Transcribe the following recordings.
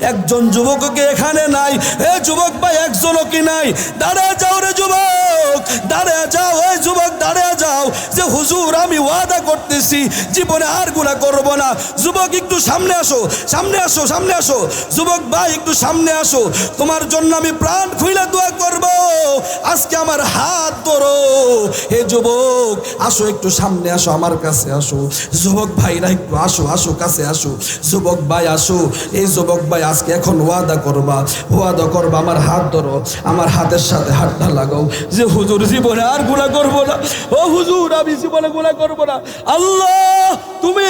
একজন যুবককে এখানে নাই। এ যুবক ভাই একজনও কি নাই? দাঁড়া যাও রে যুবক। দাঁড়া যাও, এই যুবক দাঁড়া যাও। যে হুজুর, আমি ওয়াদা করতেছি, জীবনে আর গুণা করব না। যুবক, একটু সামনে আসো সামনে আসো সামনে আসো। যুবক ভাই, একটু সামনে আসো। তোমার জন্য আমি প্রাণ খুইলা দোয়া করব। আজকে আমার হাত ধরো। হে যুবক, আসো, একটু সামনে আসো, আমার কাছে আসো। যুবক ভাইরা, একটু আসো আসো, কাছে আসো। যুবক ভাই, আসো। এই যুবক ভাই আজকে এখন ওয়াদা করবা। ওয়াদা করবা, আমার হাত ধরো। আমার হাতের সাথে হাতটা লাগাও। যে হুজুর জীবনে আর গুণা করব না। ও হুজুর, আমি জীবনে গুণা করব না। আল্লাহ, তুমি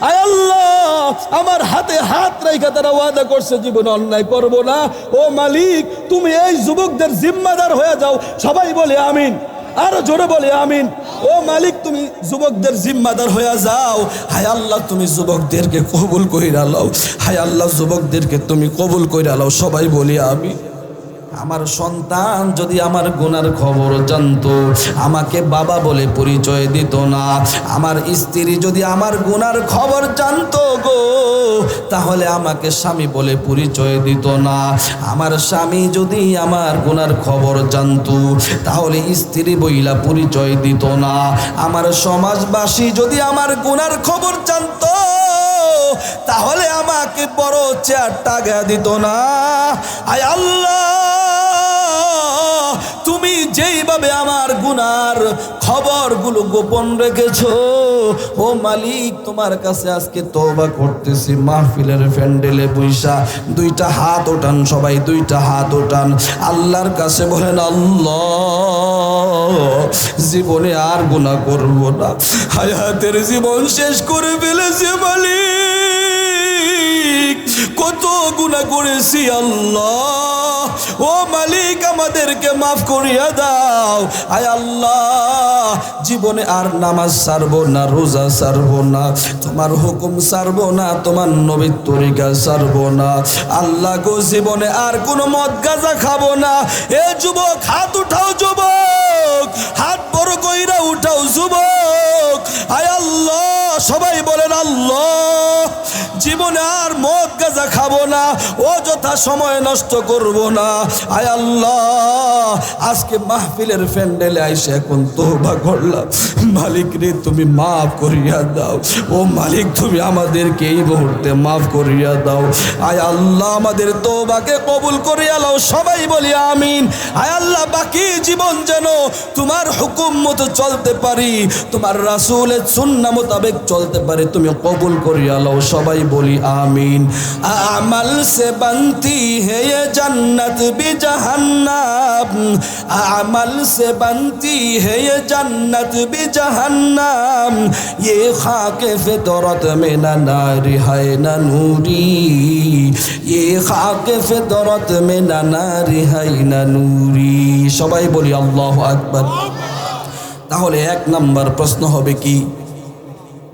আল্লাহ, আমার হাতে হাত রেখে তারা ওয়াদা করছে, জীবনে অন্যায় করব না। ও মালিক, তুমি এই যুবকদের জিম্মাদার হয়ে যাও। সবাই বলে আমিন। আরও জোরে বলে আমিন। ও মালিক, তুমি যুবকদের জিম্মাদার হয়ে যাও। হায় আল্লাহ, তুমি যুবকদেরকে কবুল কইরা লাও। হায় আল্লাহ, যুবকদেরকে তুমি কবুল কইরা লাও। সবাই বলি আমি আমার সন্তান যদি আমার গুনার খবর জানতো, আমাকে বাবা বলে পরিচয় দিত না। আমার স্ত্রী যদি আমার গুনার খবর জানতো গো, তাহলে আমাকে স্বামী বলে পরিচয় দিত না। আমার স্বামী যদি আমার গুনার খবর জানতো, তাহলে স্ত্রী বইলা পরিচয় দিত না। আমার সমাজবাসী যদি আমার গুনার খবর জানতো, তাহলে আমাকে বড় চেয়ার টাকা দিত না। আয় আল্লাহ! যেইভাবে আমার গুনার খবরগুলো গোপন রেখেছো, ও মালিক, তোমার কাছে আজকে তওবা করতেছি, মাহফিলের প্যান্ডেলে বৈশা দুইটা হাত ওঠান সবাই, দুইটা হাত ওঠান। আল্লাহর কাছে বলেন, আল্লাহ, জীবনে আর গুনাহ করব না। হায়াতের জীবন শেষ করে ফেলেছে মালিক। কত গুণা করেছি আল্লাহ। ও মালিক, আমাদেরকে মাফ করিয়া দাও। আয় আল্লাহ, জীবনে আর নামাজ সারবো না, রোজা সারবো না, তোমার হুকুম সারবো না, তোমার নবীর তরিকা সারবো না। আল্লাহ গো, জীবনে আর কোনো মদ গাঁজা খাব না। এ যুবক, হাত উঠাও যুবক, হাত বড় কইরা উঠাও যুবক। আয় আল্লাহ, সবাই বলেন আল্লাহ। জীবনে আর মদ গাঁজা খাব না। অযথা সময় নষ্ট করব না। আয় আল্লাহ, আজকে মাহফিলের প্যান্ডেলে আইসে এখন তোবা করলাম। মালিক রে, তুমি মাফ করিয়া দাও। ও মালিক, তুমি আমাদেরকে এই মুহূর্তে মাফ করিয়া দাও। আয় আল্লাহ, আমাদের তোবাকে কবুল করিয়া লাও সবাই বলি আমিন। আয় আল্লাহ, বাকি জীবন যেন তোমার হুকুম মতো চলতে পারি। তোমার রাসূলের সুন্নাহ মোতাবেক চলতে পারি। তুমি কবুল করিয়া লাও সবাই বলি আমিন আমাল से बनती है ये जन्नत भी जहन्नम अमल से बनती है ये जन्नत भी जहन्नम ये खाक फितरत में न नारी है न नूरी ये खाक फितरत में न नारी है न नूरी সবাই বলি আল্লাহ আকবার তাহলে এক নাম্বার প্রশ্ন হবে কি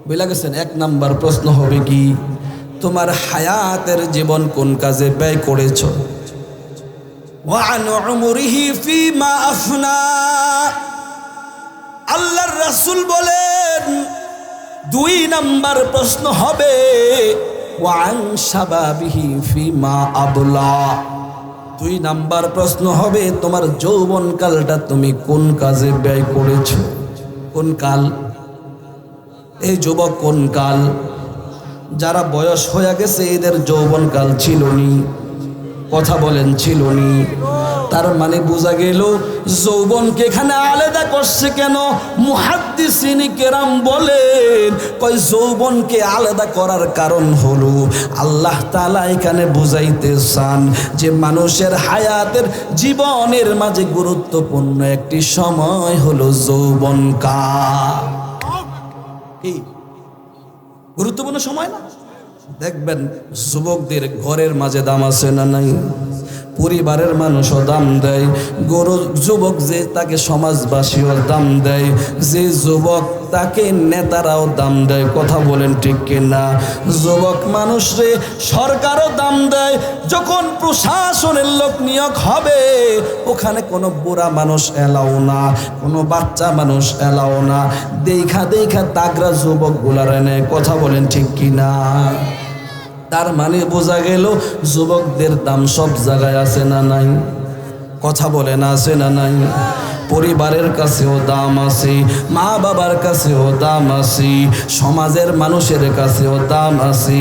বুঝলা গেছেন এক নাম্বার প্রশ্ন হবে কি তোমার হায়াতের জীবন কোন কাজে ব্যয় করেছ? আল্লাহর রাসুল বলেন, দুই নাম্বার প্রশ্ন হবে দুই নাম্বার প্রশ্ন হবে, তোমার যৌবন কালটা তুমি কোন কাজে ব্যয় করেছ? কোন কাল? এই যুবক কোন কাল? যারা বয়স হয়ে গেছে, এদের যৌবনকাল ছিল নি কথা বলেন ছিল নি তার মানে বোঝা গেল যৌবনকে এখানে আলাদা করছে কেন? মুহাদ্দিসিনী কেরাম বলেন, কয় যৌবনকে আলাদা করার কারণ হলো, আল্লাহ তাআলা এখানে বুঝাইতে চান যে মানুষের হায়াতের জীবনের মাঝে গুরুত্বপূর্ণ একটি সময় হলো যৌবনকাল। কি? গুরুত্বপূর্ণ সময় না? দেখবেন যুবকদের ঘরের মাঝে দাম আছে না নাই? পরিবারের মানুষও দাম দেয়, গরু যুবক যে তাকে সমাজবাসীও দাম দেয়, যে যুবক তাকে নেতারাও দাম দেয়, কথা বলেন ঠিক কিনা? যুবক মানুষরে সরকারও দাম দেয়, যখন প্রশাসনের লোক নিয়োগ হবে, ওখানে কোনো বুড়া মানুষ এলাও না, কোনো বাচ্চা মানুষ এলাও না। দেখা দেখা তাগরা যুবকগুলার কথা বলেন ঠিক কিনা? তার মানে বোঝা গেল যুবকদের দাম সব জায়গায় আছে না নাই? কথা বলে না আছে না নাই? পরিবারের কাছেও দাম আছে, মা বাবার কাছেও দাম আছে, সমাজের মানুষের কাছেও দাম আছে,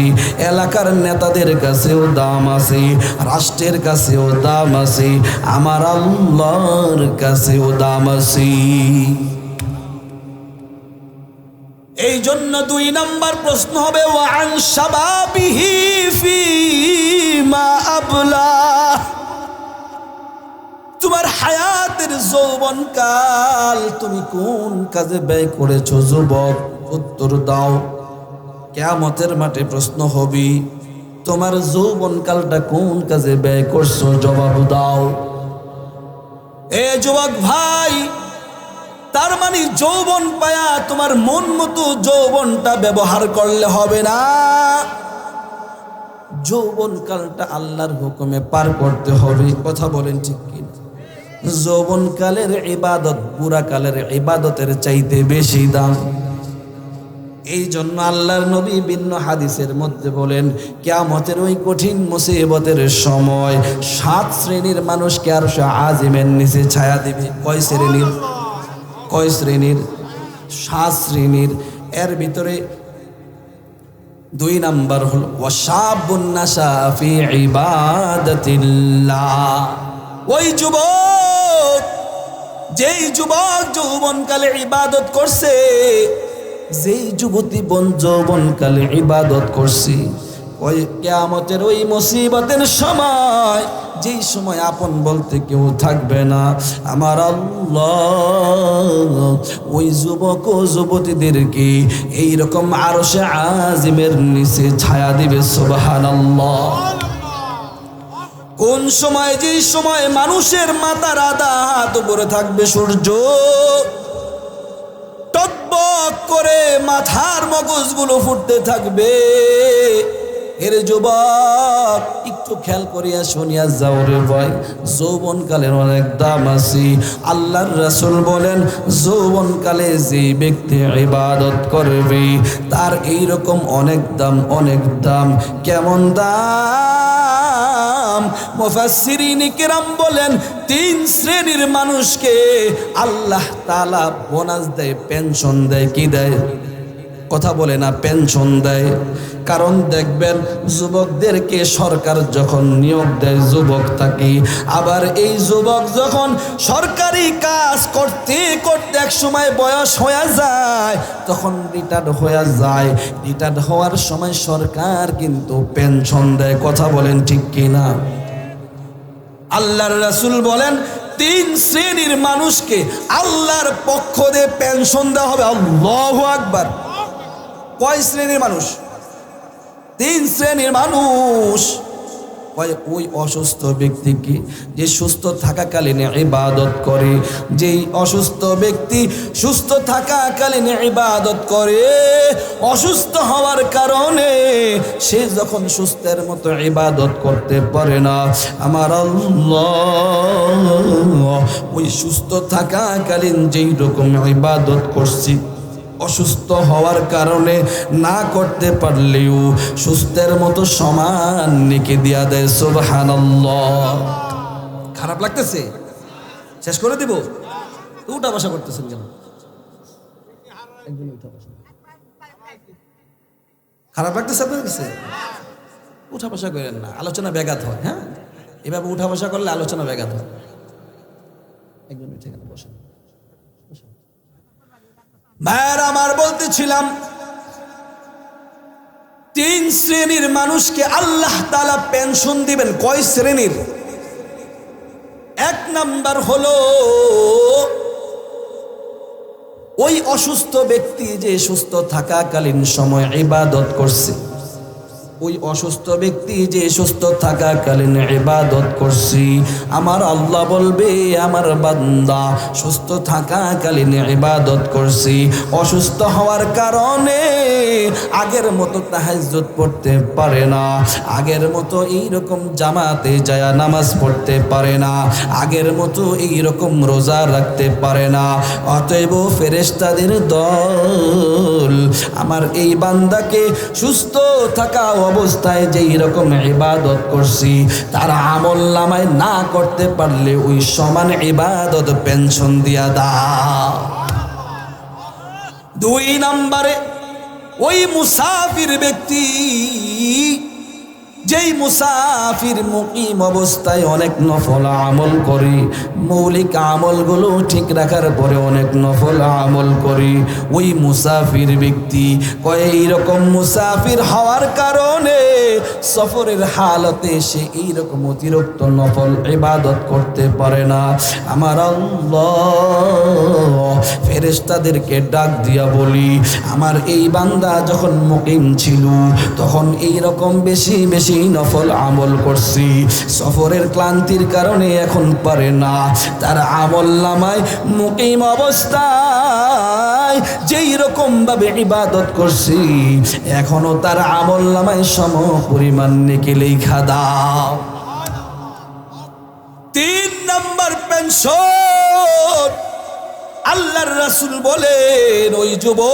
এলাকার নেতাদের কাছেও দাম আছে, রাষ্ট্রের কাছেও দাম আছে, আমার আল্লাহর কাছেও দাম আছে। এই জন্য দুই নাম্বার প্রশ্ন হবে, ওয়ান আবলা। তোমার হায়াতের যৌবন কাল তুমি কোন কাজে ব্যয় করেছ, যুবক? উত্তর দাও। কেয়ামতের মাঠে প্রশ্ন হবি, তোমার যৌবন কালটা কোন কাজে ব্যয় করছ? জবাব দাও। এ যুবক ভাই তার মানে যৌবন পায়া তোমার মন মতো যৌবনটা ব্যবহার করলে হবে না। যৌবন কালটা আল্লাহর হুকুমে পার করতে হবে। কথা বলেন ঠিক কিনা? যৌবন কালের ইবাদত পুরা কালের ইবাদতের চাইতে বেশি দাম। এই জন্য আল্লাহর নবী ভিন্ন হাদিসের মধ্যে বলেন, কেয়ামতের ওই কঠিন মুসিবতের সময় সাত শ্রেণির মানুষকে আর আজিমের নিচে ছায়া দিবে। কয় শ্রেণির? কয় শ্রেণির? সাত শ্রেণির। এর ভিতরে দুই নাম্বার হল ওই যুবক, যেই যুবক যৌবনকালে ইবাদত করছে, যেই যুবতী বন যৌবনকালে ইবাদত করছি, ওই কেয়ামতের ওই মুসিবতের সময় যেই সময় আপন বলতে কেউ থাকবে না, আমার আল্লাহ ওই যুবক ও যুবতীদেরকে এইরকম আরও সে আজিমের নিচে ছায়া দিবে সুবাহান কোন সময়, যেই সময় মানুষের মাথার আদা হাত উপরে থাকবে সূর্য, টকবক করে মাথার মগজগুলো ফুটতে থাকবে। এর যুবক, একটু খেয়াল করিয়া শুনিয়া যাও রে ভাই। যৌবন কালের অনেক দাম আছে। আল্লাহর রাসূল বলেন যৌবন কালে যে ব্যক্তি ইবাদত করবে, তার এই রকম অনেক দাম অনেক দাম। কেমন দাম? মুফাসসিরিন কিরাম বলেন, তিন শ্রেণির মানুষকে আল্লাহ তাআলা বোনাস দেয়, পেনশন দেয়, কি দেয়? কথা বলে না পেনশন দেয়। কারণ দেখবেন, যুবকদেরকে সরকার যখন নিয়োগ দেয়, যুবক থাকি। আবার এই যুবক যখন সরকারি কাজ করতে করতে এক সময় বয়স হয়ে যায়, তখন রিটায়ার্ড হয়ে যায়। রিটায়ার্ড হওয়ার সময় সরকার কিন্তু পেনশন দেয়। কথা বলেন ঠিক কিনা? আল্লাহর রাসূল বলেন, তিন শ্রেণির মানুষকে আল্লাহর পক্ষ দিয়ে পেনশন দেওয়া হবে। আল্লাহ আকবার। কয় শ্রেণির মানুষ? তিন শ্রেণির মানুষ। ওই অসুস্থ ব্যক্তিকে যে সুস্থ থাকাকালীন ইবাদত করে, যেই অসুস্থ ব্যক্তি সুস্থ থাকাকালীন ইবাদত করে, অসুস্থ হওয়ার কারণে সে যখন সুস্থের মতো ইবাদত করতে পারে না, আমার ওই সুস্থ থাকাকালীন যেই রকম ইবাদত করছি অসুস্থ হওয়ার কারণে না করতে পারলেও সুস্থের মতো সমান নিকে দিয়া দেয় সুবহান খারাপ লাগতেছে? শেষ করে দিব? উঠা বসা করতেছেন কেন? খারাপ লাগতেছে আপনার কাছে? উঠা বসা করেন না, আলোচনা ব্যাঘাত হয় হ্যাঁ? এভাবে উঠা বসা করলে আলোচনা ব্যাঘাত হয়। উঠে গেল বসেন। ভাইয়ার আমার বলতেছিলাম, তিন শ্রেণির মানুষকে আল্লাহ তালা পেনশন দিবেন। কয় শ্রেণির? এক নাম্বার হল, ওই অসুস্থ ব্যক্তি যে সুস্থ থাকাকালীন সময় ইবাদত করছে। ওই অসুস্থ ব্যক্তি যে সুস্থ থাকাকালীন ইবাদত করছি। আমার আল্লাহ বলবে, আমার বান্দা, সুস্থ থাকাকালীন ইবাদত করছি। অসুস্থ হওয়ার কারণে আগের মতো তাহাজ্জুদ পড়তে পারে না। আগের মতো এই রকম জামাতে যায় নামাজ পড়তে পারে না। আগের মতো এই রকম রোজা রাখতে পারে না। অতএব ফেরেশতাদের দল, আমার এই বান্দাকে সুস্থ থাকা অবস্থায় যেই রকম ইবাদত করছি, তার আমল নামায় না করতে পারলে ওই সমান ইবাদত পেনশন দিয়া দা দুই নম্বরে, ওই মুসাফির ব্যক্তি যেই মুসাফির মুকিম অবস্থায় অনেক নফল আমল করি, মৌলিক আমলগুলো ঠিক রাখার পরে অনেক নফল আমল করি, ওই মুসাফির ব্যক্তি কয় এইরকম মুসাফির হওয়ার কারণে সফরের হালতে সে এইরকম অতিরিক্ত নফল ইবাদত করতে পারে না। আমার আল্লাহ ফেরেশতাদেরকে ডাক দিয়া বলি, আমার এই বান্দা যখন মুকিম ছিল, তখন এই রকম বেশি বেশি নফল আমল করছি। সফরের ক্লান্তির কারণে এখন পারে না। তার আমল নামায় মুকিম অবস্থায় যেই রকম ভাবে ইবাদত করছি, এখনও তার আমল নামায় সম পরিমাণ নেকে লেখা দাও। তিন নম্বর পেনশন। আল্লাহর রাসূল বলেন, ওই যুবক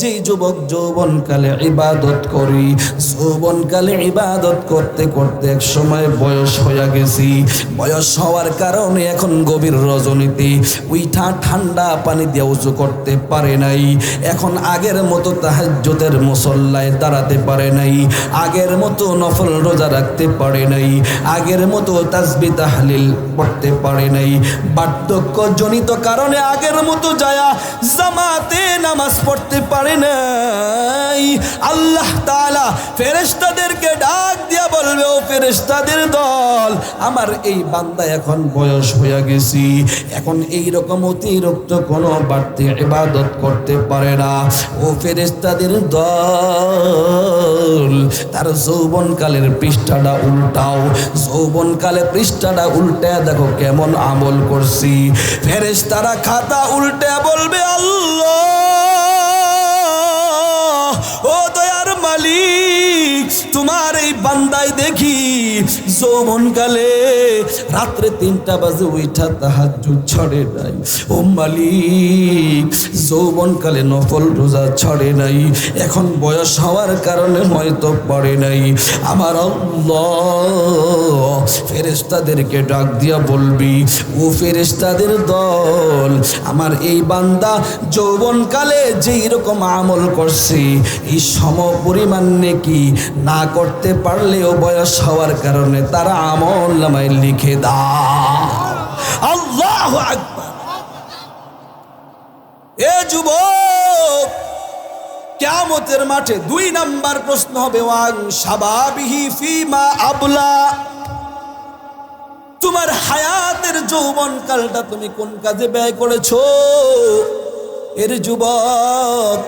যে যুবক যৌবনকালে ইবাদত করি, যৌবনকালে ইবাদত করতে করতে এক সময় বয়স হয়ে গেছি। বয়স হওয়ার কারণে এখন গভীর রজনীতে, উইঠা ঠান্ডা পানি দিয়ে উজু করতে পারে নাই। এখন আগের মতো তাহাজ্জুদের মুসল্লায় দাঁড়াতে পারে নাই। আগের মতো নফল রোজা রাখতে পারে নাই। আগের মতো তাসবি তাহলিল পড়তে পারে নাই। বার্ধক্যজনিত কারণে আগের মতো যায়া জামাতে নামাজ পড়তে পারে নাই। আল্লাহ তালা ফেরেশতাদেরকে ডাক দিয়া বলবে, ও ফেরেশতাদের দল, আমার এই বান্দা এখন বয়স হয়ে গেছি। এখন এই রকম অতিরিক্ত কোনো বাড়তি ইবাদত করতে পারে না। ও ফেরেশতাদের দল, তার যৌবনকালের পৃষ্ঠাটা উল্টাও। যৌবনকালে পৃষ্ঠাটা উল্টে দেখো কেমন আমল করছি। ফেরেশতারা খাতা উল্টে বলবে, আল্লাহ দয়ার মালিক তোমার এই বান্দায় দেখি যৌবনকালে রাত্রে তিনটা বাজে উঠা তাহাজ্জুদ ছড়ে নাই। ও মালিক যৌবনকালে নফল রোজা ছড়ে নাই। এখন বয়স হওয়ার কারণে হয়তো পড়ে নাই। আমার আল্লাহ, ফেরেশতাদেরকে ডাক দিয়া বলবি, ও ফেরেশতাদের দল, আমার এই বান্দা যৌবনকালে যেই রকম আমল করছে, এই সম পরিমাণ নেকি না করতে পারলেও বয়স হওয়ার কারণে তারা আমল নামায় লিখে দাও। আল্লাহ এ যুবক, কেয়ামতের মাঠে দুই নাম্বার প্রশ্ন হবে, ওয়াং সাবাবিহি ফিমা আবলা। তোমার হায়াতের যৌবন কালটা তুমি কোন কাজে ব্যয় করেছ? এর যুবক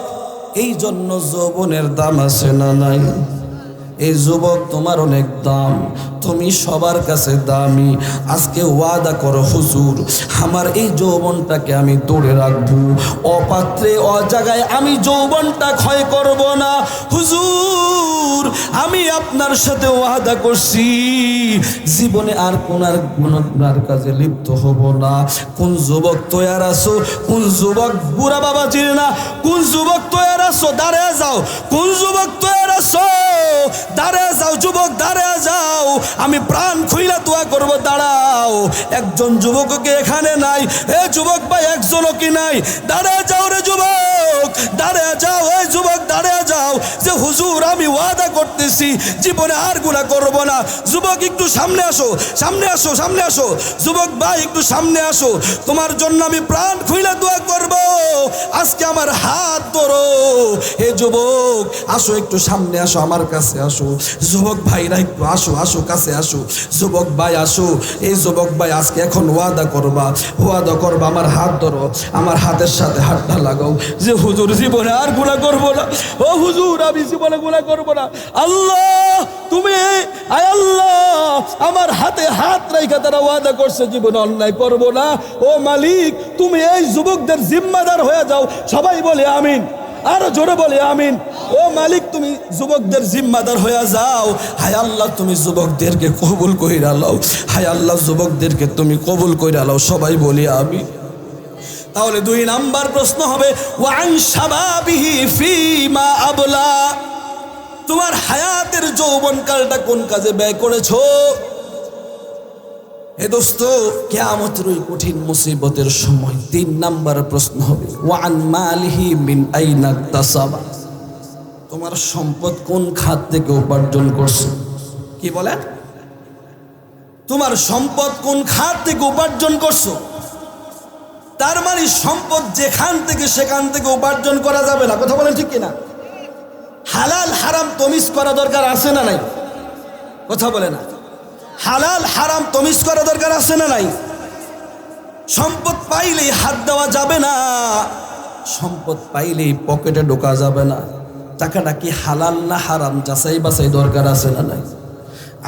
এই জন্য যৌবনের দাম আছে না নাই? এই যুবক, তোমার অনেক দাম। তুমি সবার কাছে দামি। আজকে ওয়াদা করো, হুজুর, আমার এই যৌবনটাকে আমি দৌড়ে রাখব। অপাত্রে, অজাগায় আমি যৌবনটা ক্ষয় করব না। হুজুর, আমি আপনার সাথে ওয়াদা করছি। জীবনে আর কোন আর গুণার কাজে লিপ্ত হব না। কোন যুবক তৈয়ার আছো, কোন যুবক বুড়া বাবা চিনে না কোন যুবক তৈয়ার আছো, দাঁড়িয়ে যাও। কোন যুবক তৈয়ার আছো দাঁড়িয়ে যাও, যুবক, দাঁড়ে যাও। আমি প্রাণ খুইলা দোয়া করব, দাঁড়াও। একজন যুবককে এখানে নাই। এ যুবক ভাই, একজনও কি নাই? দাঁড়ে যাও রে যুবক, দাঁড়ে যাও। এই যুবক, দাঁড়ে যাও। যে হুজুর, আমি ওয়াদা করতেছি, জীবনে আর গুণা করব না। যুবক একটু সামনে আসো সামনে আসো সামনে আসো। যুবক ভাই, একটু সামনে আসো। তোমার জন্য আমি প্রাণ খুইলা দোয়া করব। আজকে আমার হাত ধরো। হে যুবক, আসো একটু সামনে আসো, আমার কাছে আসো। যুবক ভাইরা, একটু আসো আসো, কাছে আসো। যুবক ভাই, আসো। এই যুবক ভাই, আজকে এখন ওয়াদা করবা। ওয়াদা করবা, আমার হাত ধরো। আমার হাতের সাথে হাতটা লাগাও। যে হুজুর জীবনে আর গুণা করব না। ও হুজুর, আমি জীবনে গুণা করব না। আল্লাহ, তুমি, আয় আল্লাহ। আমার হাতে হাত রাইখা তারা ওয়াদা করছে, জীবনে অন্যায় করব না। ও মালিক, তুমি এই যুবকদের জিম্মাদার হয়ে যাও। সবাই বলে আমিন। আরও জোরে বলে আমিন। ও মালিক, তুমি যুবকদের জিম্মাদার হয়ে যাও। হায় আল্লাহ, তুমি যুবকদেরকে কবুল কইরা লও। হায় আল্লাহ, যুবকদেরকে তুমি কবুল কইরা লও। সবাই বলি আমি তাহলে দুই নাম্বার প্রশ্ন হবে, ওয়ান শাবাবিহি ফিমা আবলা। তোমার হায়াতের যৌবনকালটা কোন কাজে ব্যয় করেছ? হে দোস্ত কেয়ামতের ওই কঠিন মুসিবতের সময় তিন নাম্বার প্রশ্ন হবে, ওয়ান মালিহি মিন আইনা তাসাবা? তোমার সম্পদ কোন খাত থেকে উপার্জন করছ? কি বলে? তোমার সম্পদ কোন খাত থেকে উপার্জন করছ? তার মানে সম্পদ যেখান থেকে সেখান থেকে উপার্জন করা যাবে না। কথা বলেন ঠিক কিনা? হালাল, হারাম, তমিজ করা দরকার আছে না নাই? কথা বলে না। হালাল, হারাম, তমিজ করা দরকার আছে না নাই? সম্পদ পাইলেই হাত দেওয়া যাবে না। সম্পদ পাইলেই পকেটে ঢোকা যাবে না। টাকাটা কি হালাল না হারাম যাচাই বাছাই দরকার আছে না নাই?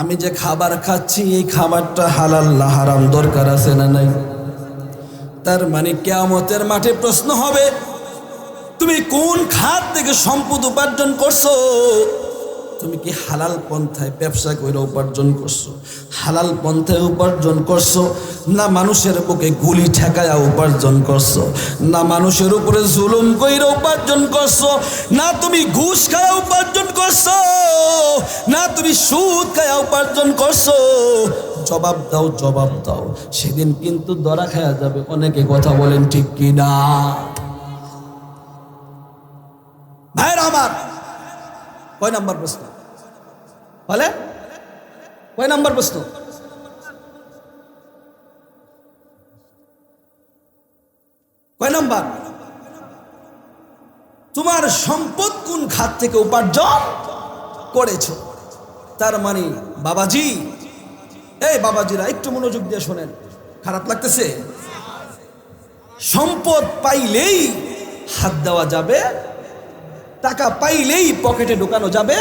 আমি যে খাবার খাচ্ছি, এই খাবারটা হালাল না হারাম দরকার আছে না নাই? তার মানে কেয়ামতের মাঠে প্রশ্ন হবে তুমি কোন খাত থেকে সম্পদ উপার্জন করছ? তুমি কি হালাল পন্থায় ব্যবসা করে উপার্জন করছ? হালাল পন্থায় উপার্জন করছ? না মানুষের বুকে গুলি ঠেকায়া উপার্জন করছ? না মানুষের উপরে জুলুম কইরা উপার্জন করছ? না তুমি ঘুষ খায়া উপার্জন করছ? না তুমি সুদ খায়া উপার্জন করছ? জবাব দাও জবাব দাও। সেদিন কিন্তু দরা খায়া যাবে। অনেকে কথা বলেন ঠিক কি না ভাইয়ের আমার। কয় নাম্বার প্রশ্ন বলে? কয় নাম্বার প্রশ্ন কয় নাম্বার? তোমার সম্পদ কোন খাত থেকে উপার্জন করেছ? তার মানে বাবাজি, এই বাবাজিরা, একটু মনোযোগ দিয়ে শোনেন। খারাপ লাগতেছে? সম্পদ পাইলেই হাত দেওয়া যাবে টাকা পাইলেই পকেটে ঢোকানো যাবে।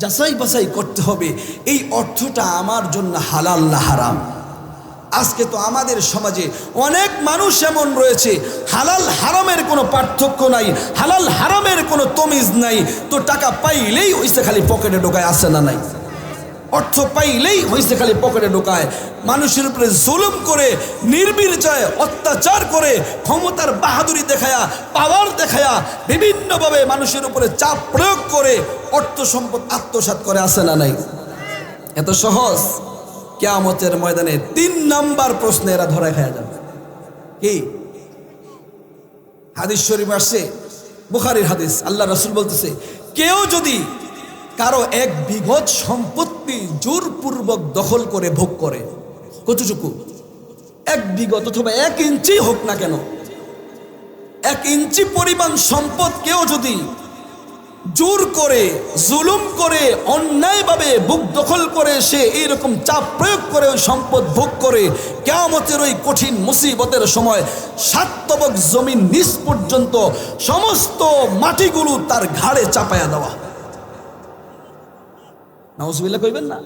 যাচাই বাছাই করতে হবে। এই অর্থটা আমার জন্য হালাল না হারাম? আজকে তো আমাদের সমাজে অনেক মানুষ এমন রয়েছে, হালাল হারামের কোনো পার্থক্য নাই, হালাল হারামের কোনো তমিজ নাই, তো টাকা পাইলেই ওইসে খালি পকেটে ঢোকায় আসে না নাই? অর্থ পাইলেই হয়েছে খালি পকেটে ঢোকায়। মানুষের উপরে জুলুম করে নির্বিচায় অত্যাচার করে, ক্ষমতার বাহাদুরি দেখায়া পাওয়ার দেখায়া, বিভিন্নভাবে মানুষের উপরে চাপ প্রয়োগ করে অর্থ সম্পদ আত্মসাৎ করে আসে না নাই? এত সহজ? কেয়ামতের ময়দানে তিন নাম্বার প্রশ্নে এরা ধরা খায়া যাবে। কি? হাদিস শরীফ আসছে, বুখারির হাদিস। আল্লাহ রসুল বলতেছে, কেউ যদি কারও এক বিঘত সম্পত্তি জোরপূর্বক দখল করে ভোগ করে। কতটুকু? এক বিঘত অথবা এক ইঞ্চি হোক না কেন। এক ইঞ্চি পরিমাণ সম্পদ কেউ যদি জোর করে, জুলুম করে, অন্যায়ভাবে বুক দখল করে, সে এইরকম চাপ প্রয়োগ করে ওই সম্পদ ভোগ করে, কেয়ামতের ওই কঠিন মুসিবতের সময় সাতবক জমিন নিচ পর্যন্ত সমস্ত মাটিগুলো তার ঘাড়ে চাপায়া দেওয়া। নাউজবিল্লা কইবেন না।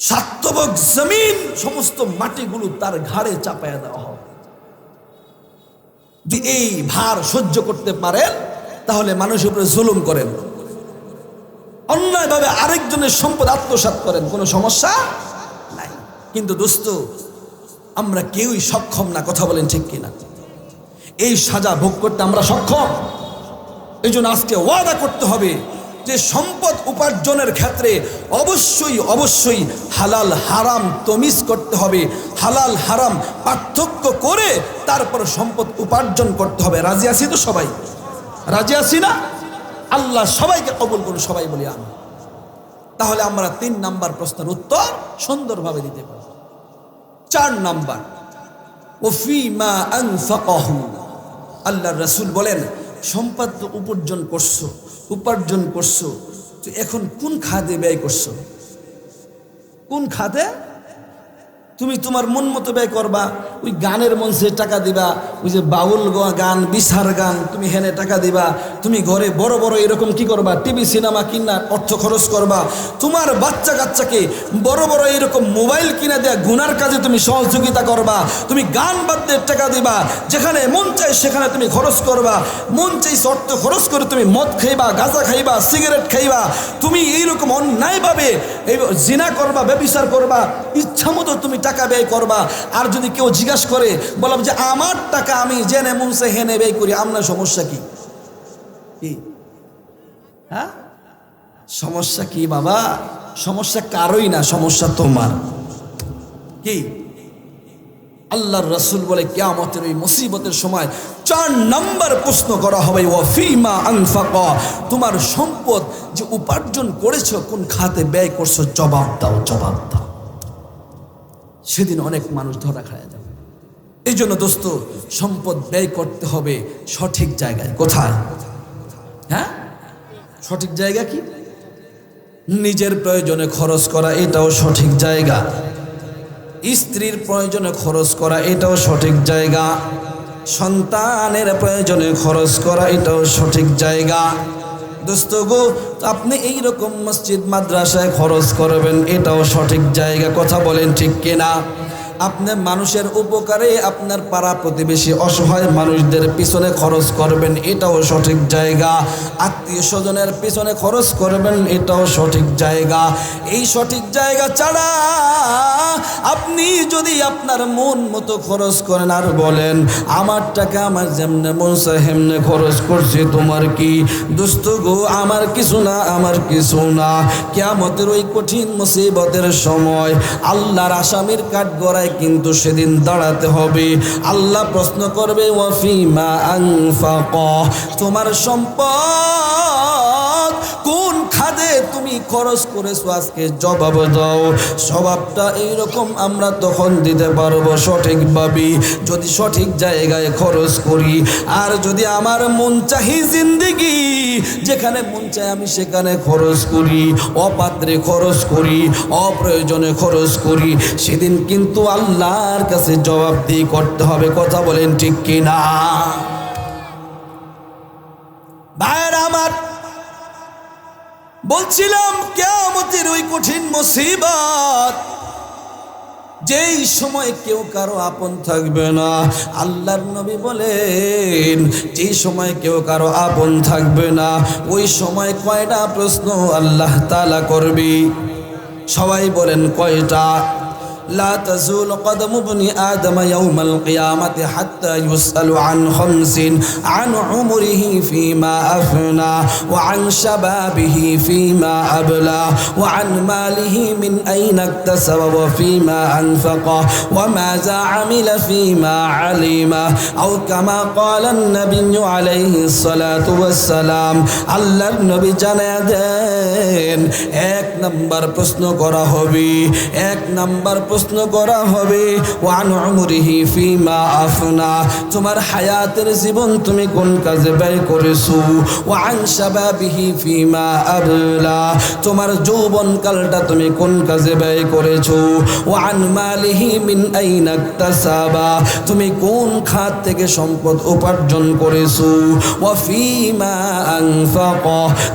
সাতবক জমিন সমস্ত মাটিগুলো তার ঘাড়ে চাপায়া দেওয়া হবে। যদি এই ভার সহ্য করতে পারেন, তাহলে মানুষের উপরে জুলুম করেন। অন্যায়ভাবে আরেকজনের সম্পদ আত্মসাৎ করেন, কোনো সমস্যা নাই। কিন্তু দোস্ত, আমরা কেউই সক্ষম না, কথা বলেন ঠিক কিনা? এই সাজা ভোগ করতে আমরা সক্ষম। এই জন্য আজকে ওয়াদা করতে হবে যে সম্পদ উপার্জনের ক্ষেত্রে অবশ্যই অবশ্যই হালাল হারাম তমিজ করতে হবে। হালাল হারাম পার্থক্য করে তারপর সম্পদ উপার্জন করতে হবে। রাজি আছি তো সবাই? রাজি আছি না? আল্লাহ সবাইকে কবুল করুন, সবাই বলি আমি তাহলে আমরা তিন নাম্বার প্রশ্নের উত্তর সুন্দরভাবে দিতে পারি চার নাম্বার ওফি মা আনফাকাহু? আল্লাহ রসুল বলেন, সম্পদ উপার্জন করছ। উপার্জন করছ এখন কোন খাদে ব্যয় করছ? কোন খাতে? তুমি তোমার মন মতো ব্যয় করবা, ওই গানের মঞ্চে টাকা দিবা, ওই যে বাউল গান বিসার গান, তুমি হেনে টাকা দিবা, তুমি ঘরে বড় বড় এরকম কি করবা, টিভি, সিনেমা কিনা অর্থ খরচ করবা, তোমার বাচ্চা কাচ্চাকে বড় বড় এরকম মোবাইল কিনা দেয়া গুনার কাজে তুমি সহযোগিতা করবা, তুমি গান বাদ্যের টাকা দিবা, যেখানে মন চাই সেখানে তুমি খরচ করবা, মন চাই অর্থ খরচ করে তুমি মদ খাইবা, গাঁজা খাইবা, সিগারেট খাইবা, তুমি এইরকম অন্যায়ভাবে এই জিনা করবা, ব্যবিচার করবা ইচ্ছা মতো তুমি টাকা ব্যয় করবা। আর যদি কেউ জিজ্ঞাসা করে, বললাম যে, আমার টাকা আমি জেনে মনসে হেনে ব্যয় করি, আপনার সমস্যা কি? হ্যাঁ? সমস্যা কি বাবা? সমস্যা কারোই না, সমস্যা তোমার। কি? আল্লাহর রসুল বলে, কেয়ামতের ওই মুসিবতের সময় চার নাম্বার প্রশ্ন করা হবে ওয়াফিমা আনফাকা? তোমার সম্পদ যে উপার্জন করেছ, কোন খাতে ব্যয় করছ, জবাব দাও জবাব দাও। সেদিন অনেক মানুষ ধরা খায় যাবে। এই জন্য দোস্ত, সম্পদ ব্যয় করতে হবে সঠিক জায়গায়। কোথায়? হ্যাঁ? সঠিক জায়গা কি? নিজের প্রয়োজনে খরচ করা, এটাও সঠিক জায়গা। স্ত্রীর প্রয়োজনে খরচ করা, এটাও সঠিক জায়গা। সন্তানের প্রয়োজনে খরচ করা, এটাও সঠিক জায়গা। দোস্ত গো আপনি এই রকম মসজিদ মাদ্রাসায় খরচ করবেন, এটাও সঠিক জায়গা, কথা বলেন ঠিক কিনা? আপনি মানুষের উপকারে আপনার পাড়া প্রতিবেশী অসহায় মানুষদের পিছনে খরচ করবেন, এটাও সঠিক জায়গা। আত্মীয় স্বজনের পিছনে খরচ করবেন, এটাও সঠিক জায়গা। এই সঠিক জায়গা ছাড়া আপনি যদি আপনার মন মতো খরচ করেন আর বলেন আমার টাকা আমার যেমনে মন হেমনে খরচ করছে, তোমার কি দুস্থ গো? আমার কিছু না, আমার কিছু না। কেয়ামতের ওই কঠিন মুসিবতের সময় আল্লাহর আসামির কাঠ গড়ায় কিন্তু সেদিন দাঁড়াতে হবে। আল্লাহ প্রশ্ন করবে ওয়াফিমা আংফাক তোমার সম্পদ খরচ করেছ আজকে? জবাব দাও। স্বভাবটা এইরকম, আমরা তখন দিতে পারব সঠিকভাবে যদি সঠিক জায়গায় খরচ করি, আর যদি আমার মন চাহি জিন্দিগি, যেখানে মন চায় আমি সেখানে খরচ করি, অপাত্রে খরচ করি, অপ্রয়োজনে খরচ করি, সেদিন কিন্তু আল্লাহর কাছে জবাব দিয়ে করতে হবে। কথা বলেন ঠিক কিনা? ভাইয়ের আমার বলছিলাম কেমতের ওই কঠিন মুসিবত, যেই সময় কেউ কারও আপন থাকবে না। আল্লাহর নবী বলেন যে সময় কেউ কারও আপন থাকবে না, ওই সময় কয়টা প্রশ্ন আল্লাহ তালা করবি? সবাই বলেন কয়টা? لا تزول قدم ابن آدم يوم القيامة حتى يسأل عن خمس عن عمره فيما أفنى وعن شبابه فيما أبلى وعن ماله من أين اكتسب وفيما أنفق وماذا عمل فيما علم أو كما قال النبي عليه الصلاة والسلام الله النبي জানায় দেন এক নাম্বার প্রশ্ন করা হবে এক নাম্বার প্রশ্ন করা হবে, ওয়ান উমরিহি ফিমা আফনা তোমার হায়াতের জীবন তুমি কোন কাজে ব্যয় করেছ? ওয়ান শাবাবিহি ফিমা আবলা তোমার যৌবন কালটা তুমি কোন কাজে ব্যয় করেছ? ওয়ান মালিহি মিন আইনা ইকতাসাবা তুমি কোন খাত থেকে সম্পদ উপার্জন করেছ? ওয়া ফিমা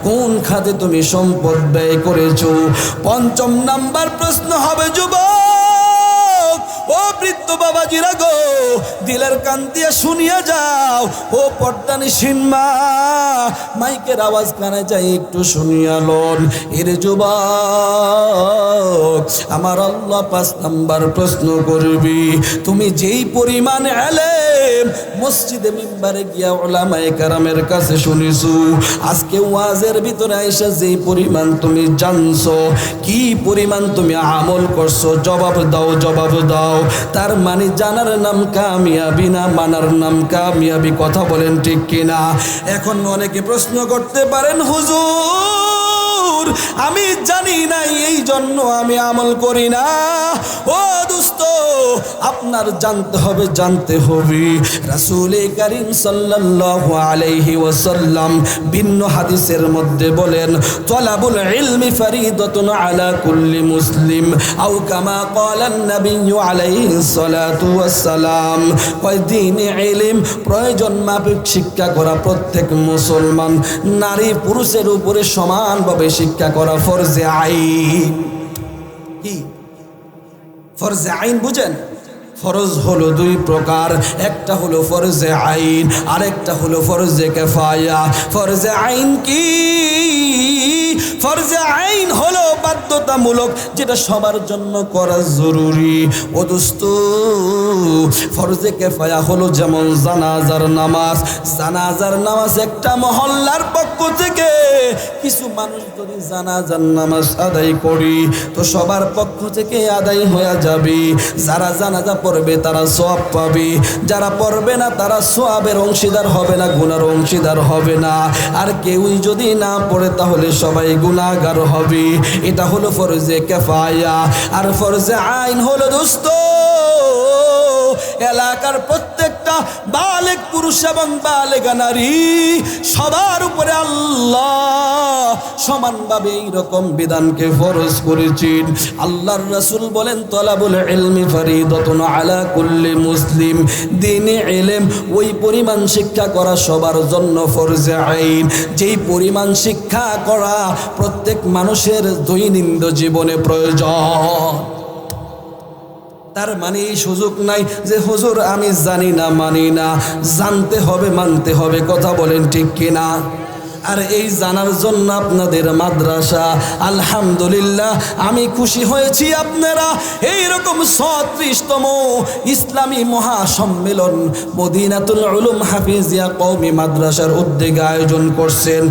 কোন খাতে তুমি সম্পদ ব্যয় করেছ? পঞ্চম নাম্বার প্রশ্ন হবে, যুবক! Whoa! বৃদ্ধ বাবাজিরা গো, দিলের কান দিয়ে শুনিয়া যাও। ও পর্দানি সিনমা, মাইকের আওয়াজ কানে যাই একটু শুনিয়া লন। এর যুবক, আমার আল্লাহ পাঁচ নাম্বার প্রশ্ন করবি। তুমি যেই পরিমাণ এলেম, মসজিদে মিম্বারে গিয়া ওলামায়ে কারামের কাছে শুনিছু আজকে ওয়াজের ভিতরে আইসা যেই পরিমাণ তুমি জানছো, কি পরিমাণ তুমি আমল করছ, জবাব দাও জবাব দাও। তার মানে জানার নাম কামিয়াবি না, মানার নাম কামিয়াবি, কথা বলেন ঠিক কিনা? এখন অনেকে প্রশ্ন করতে পারেন, হুজুর, আমি জানি না এই জন্য আমি আমল করি না। ও দুস্ত আপনার জানতে হবে জানতে হবে। রাসূল করিম সাল্লাল্লাহু আলাইহি ওয়াসাল্লাম ভিন্ন হাদিসের মধ্যে বলেন, তলাবুল ইলমি ফরিদাতুন আলা কুল্লি মুসলিম আও কামা ক্বালা নবী আলাইহি সালাতু ওয়াসসালাম। কয়, দিন ইলম, প্রয়োজন মাফিক শিক্ষা করা প্রত্যেক মুসলমান। নারী পুরুষের উপরে সমানভাবে শিক্ষা করা ফরজে আইন। কি? ফরজে আইন বুঝেন? ফরজ হলো দুই প্রকার। একটা হলো ফরজে আইন, আরেকটা হলো ফরজে কেফায়া। ফরজে আইন কি? ফরজে আইন হলো বাধ্যতামূলক, যেটা সবার জন্য করা জরুরি। ও দোস্ত, ফরজে কেফায়া হলো যেমন জানাজার নামাজ। জানাজার নামাজ একটা মহল্লার পক্ষ থেকে কিছু মানুষ যদি জানাজার নামাজ আদায় করি, তো সবার পক্ষ থেকে আদায় হয়ে যাবে। যারা জানাজা পড়বে, তারা সব পাবে। যারা পড়বে না, তারা সোয়াবের অংশীদার হবে না, গুনার অংশীদার হবে না। আর কেউই যদি না পড়ে, তাহলে সবাই গুনাগার হবে। এটা হলো ফরজে কেফায়া। আর ফরজে আইন হলো, দোস্ত, এলাকার প্রত্যেকটা বালেক পুরুষ এবং বালেগা নারী, সবার উপরে আল্লাহ সমানভাবে এইরকম বিধানকে ফরজ করেছেন। আল্লাহর রাসূল বলেন, তলাবুল ইলমি ফরিদতুন আলা কুল্লি মুসলিম। দিনে ইলম, ওই পরিমাণ শিক্ষা করা সবার জন্য ফরজে আইন। যেই পরিমাণ শিক্ষা করা প্রত্যেক মানুষের দৈনন্দিন জীবনে প্রয়োজন। তার মানে এই সুযোগ নাই যে হুজুর, আমি জানি না, মানি না। জানতে হবে, মানতে হবে, কথা বলেন ঠিক কিনা? আর এই জানার জন্য আপনাদের মাদ্রাসা, আলহামদুলিল্লাহ, আমি খুশি হয়েছি আপনারা। এই রকম সত্রিশতম ইসলামী মহাসম্মেলন মদিনাতুল উলুম হাফিজিয়া কওমি মাদ্রাসার উদ্যোগে আয়োজন করছেন।